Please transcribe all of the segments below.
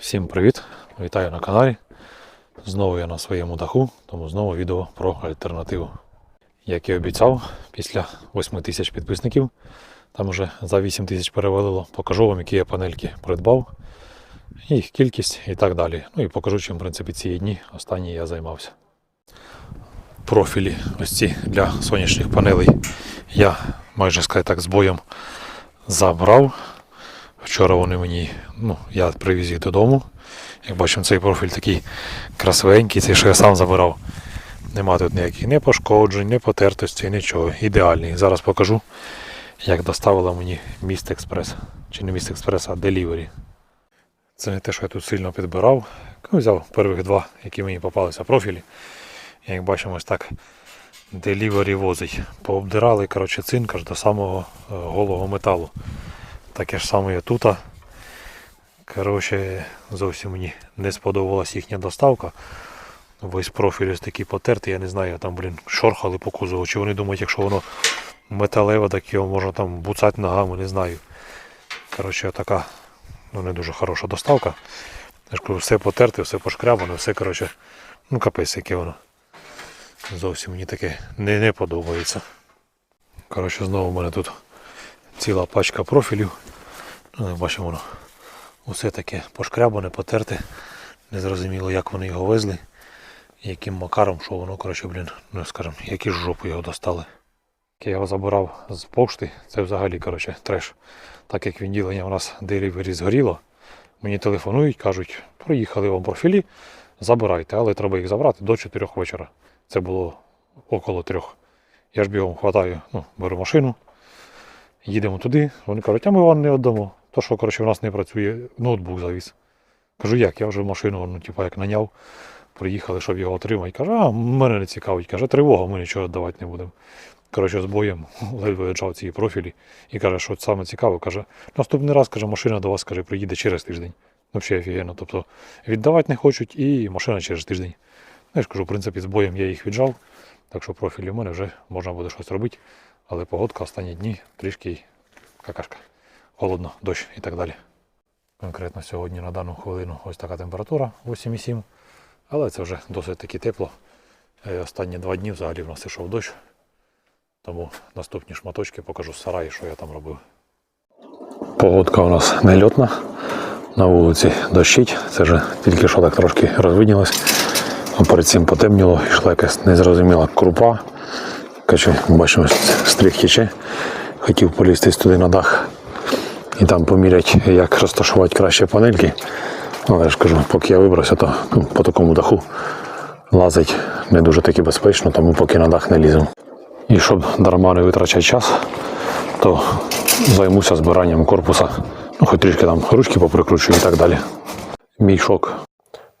Всім привіт! Вітаю на каналі. Знову я на своєму даху, тому знову відео про альтернативу. Як і обіцяв, після 8 тисяч підписників, там вже за 8 тисяч перевалило, покажу вам, які я панельки придбав, їх кількість і так далі. Ну і покажу, чим в принципі ці дні останні я займався. Профілі ось ці для сонячних панелей я майже так з боєм забрав. Вчора вони мені, ну, я привіз їх додому. Як бачимо, цей профіль такий красивенький, цей, що я сам забирав. Нема тут ніяких не пошкоджень, не потертості, нічого. Ідеальний. Зараз покажу, як доставила мені Міст Експрес. Чи не Міст Експрес, а Delivery. Це не те, що я тут сильно підбирав. Ну, взяв перших два, які мені попалися профілі. Як бачимо, ось так Delivery возить. Пообдирали коротше, цинк до самого е, голого металу. Таке ж саме і тут. Коротше, зовсім мені не сподобалась їхня доставка. Весь профіль ось такий потертий, я не знаю, там, блін, шорхали по кузову. Чи вони думають, якщо воно металеве, так його можна там буцати ногами, не знаю. Коротше, така ну, не дуже хороша доставка. Я ж кажу, все потерте, все пошкрябане, все, коротше, ну капець, яке воно. Зовсім мені таке не, не подобається. Коротше, знову в мене тут ціла пачка профілів. Ну, бачимо, воно усе таке пошкрябане, потерте. Незрозуміло, як вони його везли. Яким макаром, що воно, коротше, блін, ну скажімо, які ж жопи його достали. Я його забирав з пошти, це взагалі коротше, треш. Так як відділення у нас делівері згоріло, мені телефонують, кажуть, проїхали вам профілі, забирайте, але треба їх забрати до 4 вечора. Це було около трьох. Я ж бігом хватаю, ну, беру машину, їдемо туди. Вони кажуть, а ми вам не віддамо. То, що коротше, у нас не працює, ноутбук завіз. Кажу, як? Я вже машину, ну, типу, як наняв, приїхали, щоб його отримати. Каже, а мене не цікавить. Каже, тривога, ми нічого віддавати не будемо. Коротше, з боєм ледве віджав ці профілі і каже, що саме цікаве, каже, наступний раз каже, машина до вас каже, приїде через тиждень. Взагалі офігенно. Тобто віддавати не хочуть і машина через тиждень. Ну, я ж кажу, в принципі, з боєм я їх віджав, так що профілі в мене вже можна буде щось робити. Але погодка останні дні трішки какашка. Холодно, дощ і так далі. Конкретно сьогодні на дану хвилину ось така температура 8,7. Але це вже досить таки тепло. Е, Останні два дні взагалі в нас ішов дощ. Тому наступні шматочки покажу з сараї, що я там робив. Погодка у нас нельотна. На вулиці дощить. Це вже тільки що так трошки розвиднілось. А перед цим потемніло, йшла якась незрозуміла крупа. Короче, бачимо, стріх тече. Хотів полізти туди на дах і там поміряти, як розташувати краще панельки. Але я ж кажу, поки я вибрався, то ну, по такому даху лазить не дуже таки безпечно, тому поки на дах не ліземо. І щоб дарма не витрачати час, то займуся збиранням корпуса. Ну, хоч трішки там ручки поприкручую і так далі. Мій шок.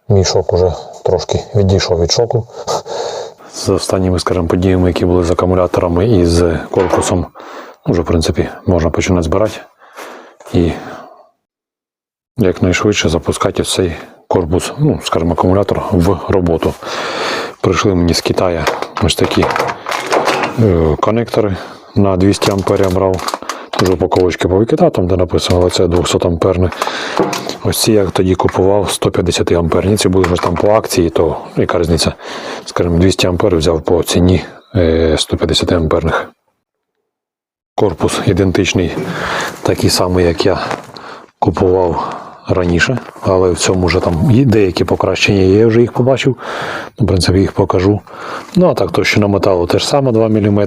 Мій шок уже трошки відійшов від шоку. З останніми, скажімо, подіями, які були з акумуляторами і з корпусом, вже, в принципі, можна починати збирати. І якнайшвидше запускати цей корпус, ну, скажімо, акумулятор в роботу. Прийшли мені з Китаю ось такі е, конектори на 200 ампер я брав. Дуже упаковочки повикидав, там де написано, це 200 амперне. Ось ці я тоді купував 150 амперні. Ці були вже там по акції, то яка різниця? Скажімо, 200 ампер взяв по ціні е, 150 амперних. Корпус ідентичний, такий самий, як я купував раніше, але в цьому вже там є деякі покращення я вже їх побачив. Ну, В принципі, їх покажу. Ну, а так, товщина металу теж саме 2 мм,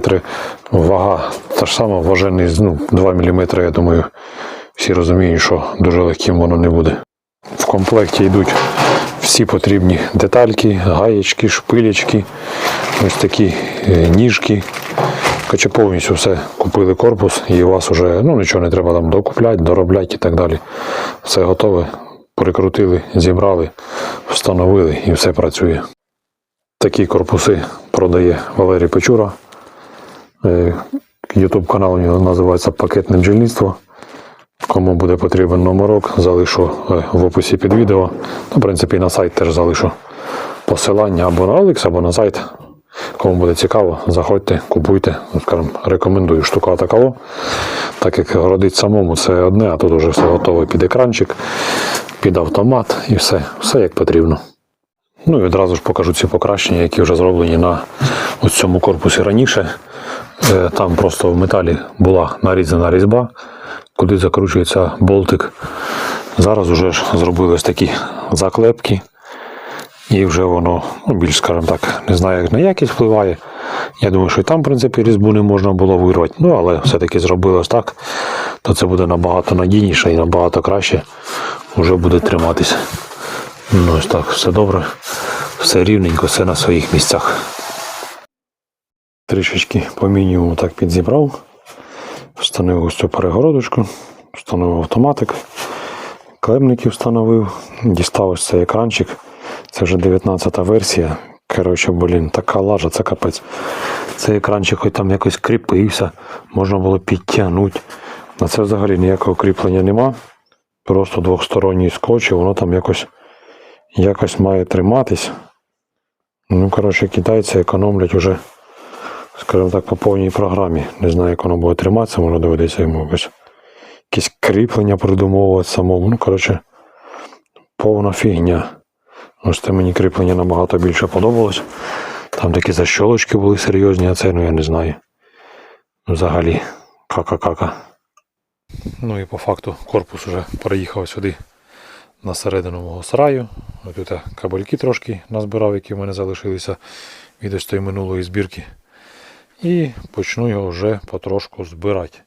вага та ж сама, важений ну, 2 мм, я думаю, всі розуміють, що дуже легким воно не буде. В комплекті йдуть всі потрібні детальки, гаєчки, шпилечки, ось такі е, ніжки. Короче, повністю все купили корпус, і у вас вже ну, нічого не треба там докупляти, доробляти і так далі. Все готове, прикрутили, зібрали, встановили і все працює. Такі корпуси продає Валерій Печура. Ютуб канал у нього називається Пакетне бджільництво. Кому буде потрібен номерок, залишу е, в описі під відео. Ну, В принципі, на сайт теж залишу посилання або на Олікс, або на сайт. Кому буде цікаво, заходьте, купуйте. Скажімо, рекомендую штука такого. так як городить самому, це одне, а тут вже все готове під екранчик, під автомат і все, все як потрібно. Ну і одразу ж покажу ці покращення, які вже зроблені на ось цьому корпусі раніше. Е, Там просто в металі була нарізана різьба, куди закручується болтик. Зараз вже ж зробили ось такі заклепки. І вже воно ну, більш, скажімо так, не знаю, як на якість впливає. Я думаю, що і там, в принципі, різьбу не можна було вирвати. Ну, але все-таки зробили ось так, то це буде набагато надійніше і набагато краще вже буде триматися. Ну, ось так, все добре, все рівненько, все на своїх місцях. Трішечки по мінімуму так підзібрав. Встановив ось цю перегородочку, встановив автоматик, клемники встановив, дістав ось цей екранчик. Це вже 19-та версія. Коротше, блін, така лажа, це капець. Цей екранчик хоч там якось кріпився, можна було підтягнути. На це взагалі ніякого кріплення нема. Просто двохсторонній скотч, і воно там якось, якось має триматись. Ну, коротше, китайці економлять уже, скажімо так, по повній програмі. Не знаю, як воно буде триматися, може доведеться йому якось якісь кріплення придумовувати самому. Ну, коротше, повна фігня. Ось це мені кріплення набагато більше подобалось. Там такі защолочки були серйозні, а це, ну я не знаю. Взагалі, кака-кака. Ну і по факту корпус вже переїхав сюди на середину мого сараю. Ось Тут кабельки трошки назбирав, які в мене залишилися від ось тої минулої збірки. І почну його вже потрошку збирати.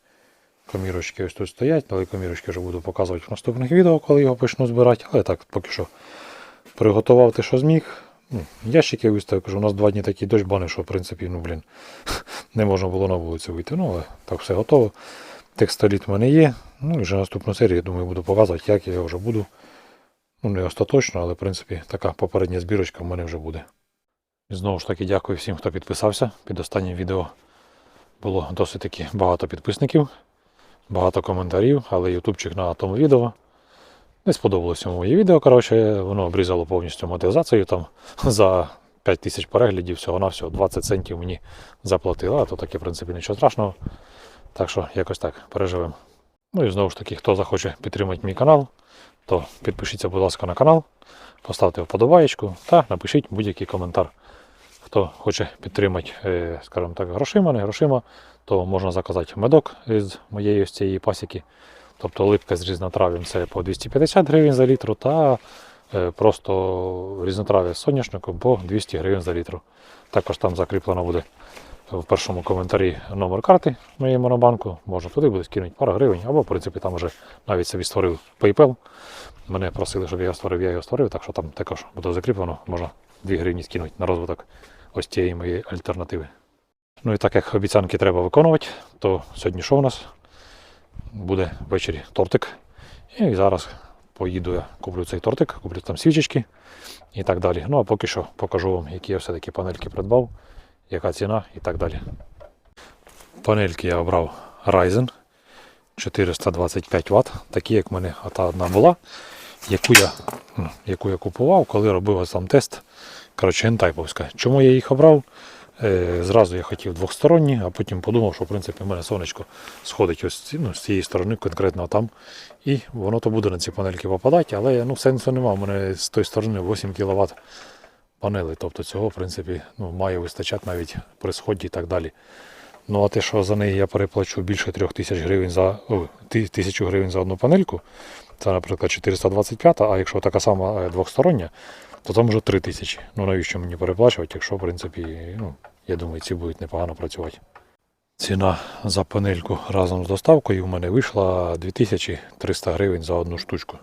Комірочки ось тут стоять, але комірочки вже буду показувати в наступних відео, коли його почну збирати. Але так поки що приготував те, що зміг. Ну, ящики виставив, кажу, у нас два дні такий дощ бани, що в принципі, ну блін, не можна було на вулицю вийти. Ну, але так все готово. Текстоліт в мене є. Ну і вже наступну серію, я думаю, буду показувати, як я вже буду. Ну, не остаточно, але в принципі така попередня збірочка в мене вже буде. І знову ж таки дякую всім, хто підписався. Під останнім відео було досить таки багато підписників, багато коментарів, але ютубчик на тому відео. Не сподобалось йому моє відео. Коротше, воно обрізало повністю монетизацію там за 5 тисяч переглядів, всього на всього 20 центів мені заплатили, а то таке, в принципі, нічого страшного. Так що якось так переживемо. Ну і знову ж таки, хто захоче підтримати мій канал, то підпишіться, будь ласка, на канал, поставте вподобаєчку та напишіть будь-який коментар. Хто хоче підтримати, е, скажімо так, грошима, не грошима, то можна заказати медок з моєї цієї пасіки. Тобто липка з різнотрав'ям це по 250 гривень за літру, та е, просто різнотрав'я з соняшником по 200 гривень за літру. Також там закріплено буде в першому коментарі номер карти моєї монобанку. Можна туди буде скинути пару гривень, або в принципі там вже навіть собі створив PayPal. Мене просили, щоб я його створив, я його створив, так що там також буде закріплено, можна 2 гривні скинути на розвиток ось цієї моєї альтернативи. Ну і так як обіцянки треба виконувати, то сьогодні що у нас? Буде ввечері тортик. І зараз поїду я, куплю цей тортик, куплю там свічечки і так далі. Ну а поки що покажу вам, які я все-таки панельки придбав, яка ціна і так далі. Панельки я обрав Ryzen 425 Вт, такі, як в мене та одна була, яку я, яку я купував, коли робив сам тест. Коротше, ентайповська. Чому я їх обрав? Е, Зразу я хотів двохсторонні, а потім подумав, що в принципі в мене сонечко сходить ось ну, з цієї сторони, конкретно там. І воно то буде на ці панельки попадати, але ну, сенсу немає. У мене з тої сторони 8 кВт панели. Тобто цього в принципі ну, має вистачати навіть при сході і так далі. Ну а те, що за неї я переплачу більше 3 тисяч гривень за тисячу гривень за одну панельку, це, наприклад, 425, а якщо така сама е, двохстороння, то там вже 3 тисячі. Ну навіщо мені переплачувати, якщо, в принципі, ну, я думаю, ці будуть непогано працювати. Ціна за панельку разом з доставкою в мене вийшла 2300 гривень за одну штучку.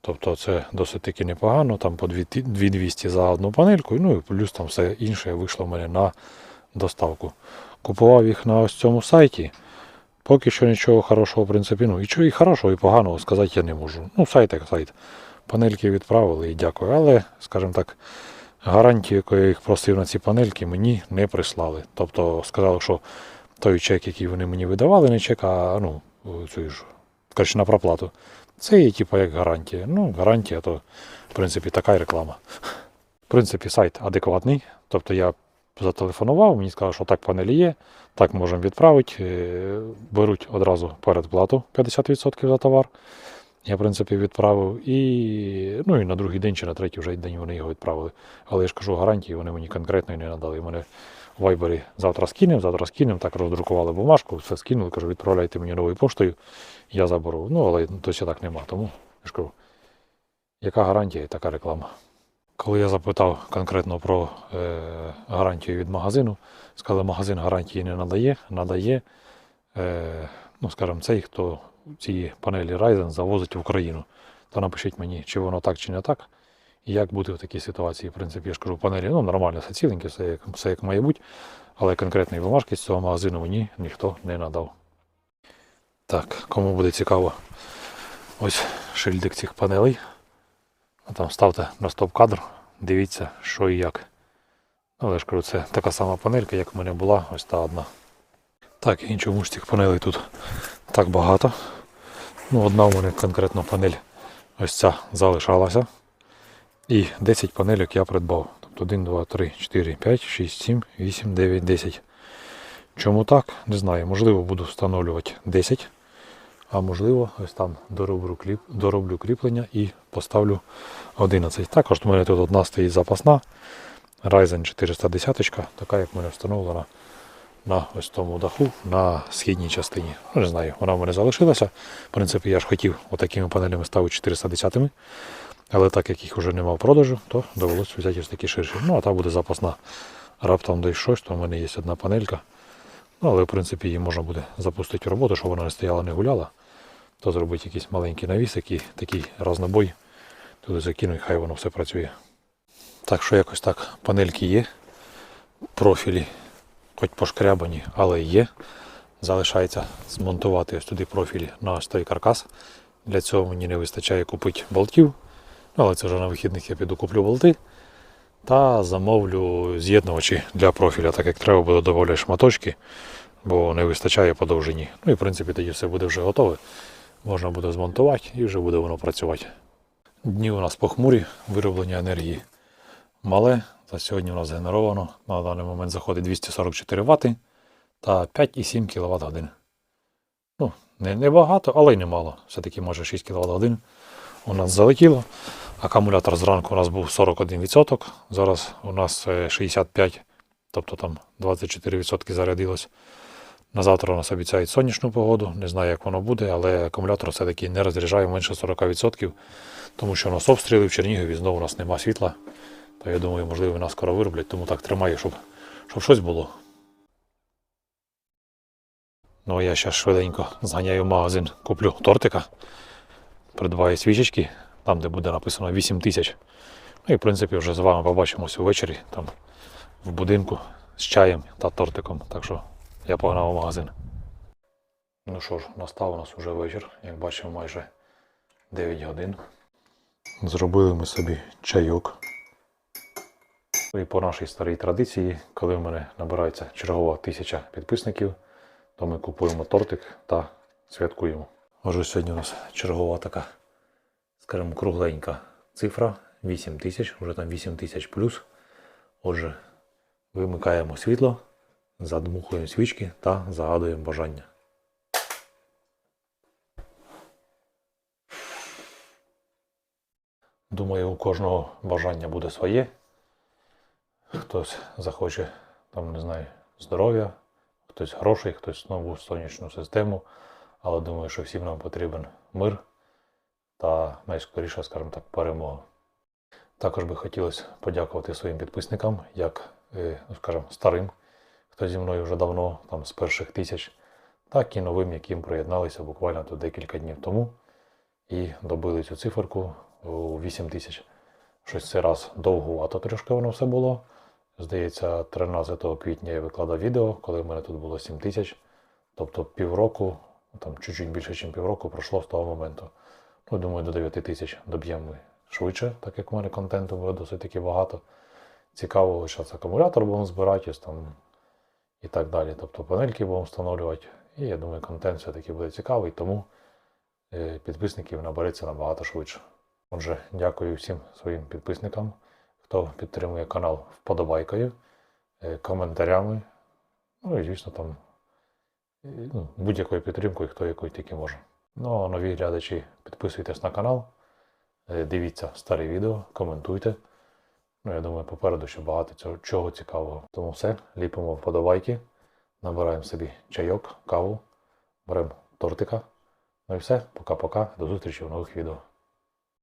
Тобто це досить таки непогано, там по 2 2200 за одну панельку, ну і плюс там все інше вийшло в мене на доставку. Купував їх на ось цьому сайті. Поки що нічого хорошого, в принципі, ну і чого і хорошого, і поганого сказати я не можу. Ну, сайт як сайт. Панельки відправили і дякую. Але, скажімо так, гарантію, яку я їх просив на ці панельки, мені не прислали. Тобто сказали, що той чек, який вони мені видавали, не чек, а ну, цю ж, коротше, на проплату. Це є типу як гарантія. Ну, гарантія, то в принципі така й реклама. В принципі, сайт адекватний. Тобто я зателефонував, мені сказали, що так панелі є, так можемо відправити. Е, Беруть одразу передплату 50% за товар. Я, в принципі, відправив. І, ну, і на другий день чи на третій вже день вони його відправили. Але я ж кажу, гарантії вони мені конкретної не надали. Мене в Вайбері завтра скинемо, завтра скинемо, так роздрукували бумажку, все скинули, кажу, відправляйте мені новою поштою, я заберу. Ну, але досі так нема. Тому я ж кажу, яка гарантія і така реклама. Коли я запитав конкретно про е, гарантію від магазину, сказали, магазин гарантії не надає, надає, е, ну, скажімо, цей, хто ці панелі Ryzen завозить в Україну. То напишіть мені, чи воно так, чи не так. І як бути в такій ситуації. В принципі, я ж кажу, панелі ну, нормально, все ціленьке, все як, все як має бути. Але конкретної бумажки з цього магазину мені ніхто не надав. Так, кому буде цікаво, ось шильдик цих панелей. А там ставте на стоп-кадр, дивіться, що і як. Ну, Але ж кажу, це така сама панелька, як в мене була, ось та одна. Так, і чому ж цих панелей тут так багато. Ну, одна у мене конкретно панель ось ця залишалася. І 10 панелек я придбав. Тобто 1, 2, 3, 4, 5, 6, 7, 8, 9, 10. Чому так? Не знаю. Можливо, буду встановлювати 10. А можливо, ось там дороблю, кліп, дороблю кріплення і поставлю 11. Також у мене тут одна стоїть запасна. Ryzen 410, така як в мене встановлена на ось тому даху на східній частині. Ну, не знаю, вона в мене залишилася. В принципі, я ж хотів отакими панелями ставити 410 ми але так як їх вже немає в продажу, то довелося взяти ось такі ширші. Ну, а та буде запасна. Раптом десь щось, то в мене є одна панелька. Ну, але в принципі її можна буде запустити в роботу, щоб вона не стояла, не гуляла. То зробити якийсь маленький навіс, який такий разнобой. Туди закину і хай воно все працює. Так що якось так панельки є. Профілі, хоч пошкрябані, але є. Залишається змонтувати ось туди профілі на той каркас. Для цього мені не вистачає купити болтів. Ну, але це вже на вихідних я піду куплю болти. Та замовлю з'єднувачі для профіля, так як треба буде додавати шматочки, бо не вистачає по довжині. Ну і в принципі тоді все буде вже готове. Можна буде змонтувати і вже буде воно працювати. Дні у нас похмурі, вироблення енергії мале. За сьогодні у нас генеровано. На даний момент заходить 244 Вт та 5,7 кВт годин. Ну, не, не багато, але й немало. Все-таки може 6 кВт годин у нас залетіло. Акумулятор зранку у нас був 41%, зараз у нас е, 65%, тобто там 24% зарядилось. На завтра у нас обіцяють сонячну погоду, не знаю, як воно буде, але акумулятор все-таки не розряджає менше 40%, тому що у нас обстріли в Чернігові, знову у нас нема світла. То я думаю, можливо, нас скоро вироблять, тому так тримаю, щоб, щоб щось було. Ну, а я зараз швиденько зганяю в магазин, куплю тортика, придбаю свічечки, там, де буде написано 8 тисяч. Ну і в принципі вже з вами побачимось увечері там в будинку з чаєм та тортиком. Так що я погнав у магазин. Ну що ж, настав у нас уже вечір, як бачимо, майже 9 годин. Зробили ми собі чайок. І по нашій старій традиції, коли в мене набирається чергова тисяча підписників, то ми купуємо тортик та святкуємо. Отже, сьогодні у нас чергова така, скажімо, кругленька цифра 8 тисяч, вже там 8 тисяч плюс. Отже, вимикаємо світло, задмухуємо свічки та загадуємо бажання. Думаю, у кожного бажання буде своє. Хтось захоче, там, не знаю, здоров'я, хтось грошей, хтось нову сонячну систему. Але думаю, що всім нам потрібен мир та найскоріше, скажімо так, перемога. Також би хотілося подякувати своїм підписникам, як, е, ну, скажімо, старим, хто зі мною вже давно, там з перших тисяч, так і новим, яким приєдналися буквально тут декілька днів тому і добили цю циферку у 8 тисяч. Щось це раз довгувато трошки воно все було. Здається, 13 квітня я викладав відео, коли в мене тут було 7 тисяч. Тобто півроку, там чуть-чуть більше, ніж півроку пройшло з того моменту. Ну, думаю, до 9 тисяч доб'ємо швидше, так як в мене контенту було досить таки багато. Цікаво, зараз акумулятор будемо збирати там, і так далі. Тобто панельки будемо встановлювати. І я думаю, контент все-таки буде цікавий, тому е, підписників набереться набагато швидше. Отже, дякую всім своїм підписникам, хто підтримує канал вподобайкою. е, коментарями. Ну і, звісно, там е, ну, будь-якою підтримкою, хто якою тільки може. Ну а нові глядачі, підписуйтесь на канал, е, дивіться старі відео, коментуйте. Ну, я думаю, попереду ще багато цього, чого цікавого. Тому все, ліпимо вподобайки, набираємо собі чайок, каву, беремо тортика. Ну і все, пока-пока, до зустрічі в нових відео.